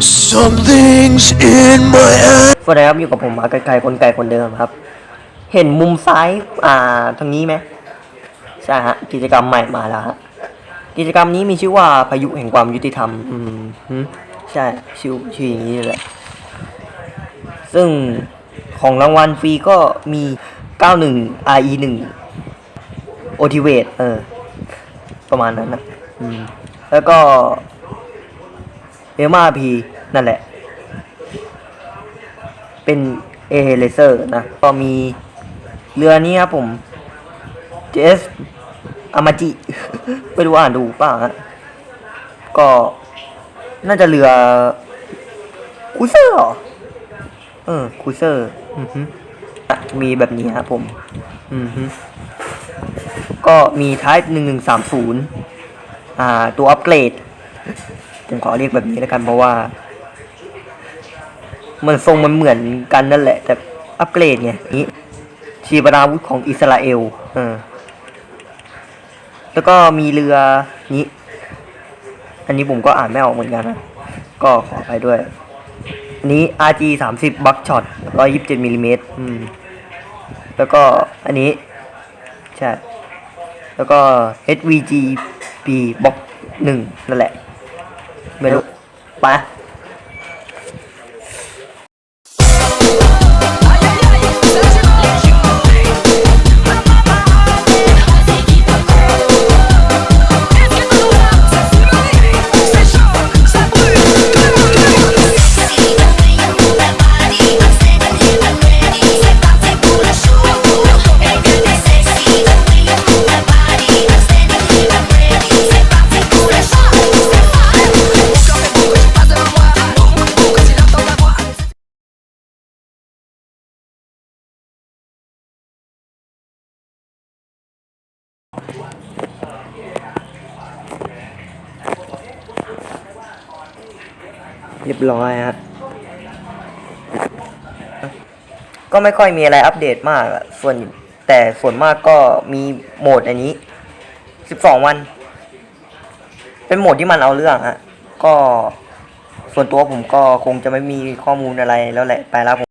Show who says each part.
Speaker 1: Something's in my eye.
Speaker 2: สวัสดีครับอยู่กับผมมาไกลๆคนไกลคนเดิมครับ เห็นมุมซ้ายอ่าทางนี้ไหมใช่ฮะกิจกรรมใหม่มาแล้วฮะกิจกรรมนี้มีชื่อว่าพายุแห่งความยุติธรรม อืมใช่ชื่อชื่ออย่างนี้แหละ ซึ่งของรางวัลฟรีก็มี 91 RE 1 Motivate เออ ประมาณนั้นนะแล้วก็ เอมาพีนั่นแหละ เป็นเอเลเซอร์นะ ก็มีเรือนี้ครับผม JS อามาจิไม่รู้อ่านดูเปล่าฮะก็น่าจะเรือคูเซอร์เหรอ เออคูเซอร์ อือฮึมีแบบนี้ครับผม อือฮึก็มี Type 1130อ่า ตัวอัปเกรด ผมขอเรียกแบบนี้แล้วกันเพราะว่า มันทรงมันเหมือนกันนั่นแหละ แต่อัปเกรดไงนี้ชีปนาวุธของอิสราเอลเออแล้วก็มีเรือนี้ อันนี้ผมก็อ่านไม่ออกเหมือนกันนะก็ขอไปด้วย อันนี้ RG 30 บัคช็อต127มิลลิเมตรอืมแล้วก็อันนี้ ใช่ แล้วก็ HVG P บ็อกหนึ่งนั่นแหละ ไม่รู้ไป รียบร้อยฮะก็ไม่ค่อยมีอะไรอัปเดตมากอะส่วนแต่ส่วนมากก็มีโหมดอันนี้ 12 วัน เป็นโหมดที่มันเอาเรื่องฮะก็ส่วนตัวผมก็คงจะไม่มีข้อมูลอะไรแล้วแหละไปแล้วผม